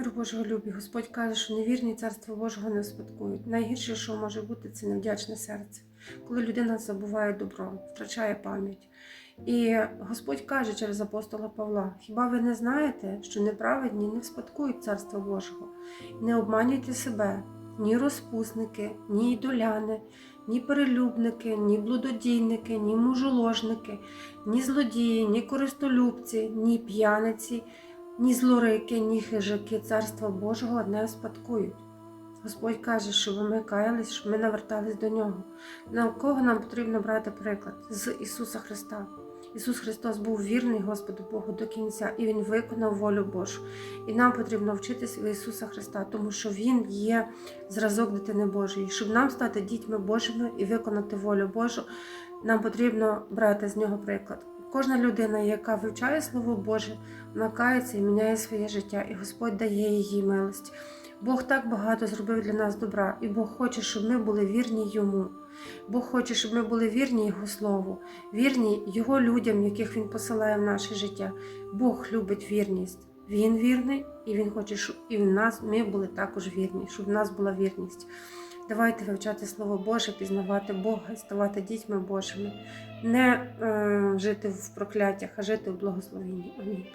Мир Божого любі. Господь каже, що невірні царство Божого не успадкують. Найгірше, що може бути, це невдячне серце, коли людина забуває добро, втрачає пам'ять. І Господь каже через апостола Павла: хіба ви не знаєте, що неправедні не вспадкують царство Божого? Не обманюйте себе, ні розпусники, ні ідоляни, ні перелюбники, ні блудодійники, ні мужоложники, ні злодії, ні користолюбці, ні п'яниці, ні злорики, ні хижаки царства Божого не спадкують. Господь каже, щоб ми каялись, щоб ми навертались до нього. На кого нам потрібно брати приклад? З Ісуса Христа. Ісус Христос був вірний Господу Богу до кінця, і Він виконав волю Божу. І нам потрібно вчитись в Ісуса Христа, тому що Він є зразок дитини Божої. Щоб нам стати дітьми Божими і виконати волю Божу, нам потрібно брати з нього приклад. Кожна людина, яка вивчає Слово Боже, вона кається і міняє своє життя, і Господь дає їй милость. Бог так багато зробив для нас добра, і Бог хоче, щоб ми були вірні йому. Бог хоче, щоб ми були вірні Його Слову, вірні Його людям, яких Він посилає в наше життя. Бог любить вірність. Він вірний, і Він хоче, щоб і в нас ми були також вірні, щоб в нас була вірність. Давайте вивчати Слово Боже, пізнавати Бога ставати дітьми Божими, не е, жити в прокляттях, а жити в благословенні. Амінь.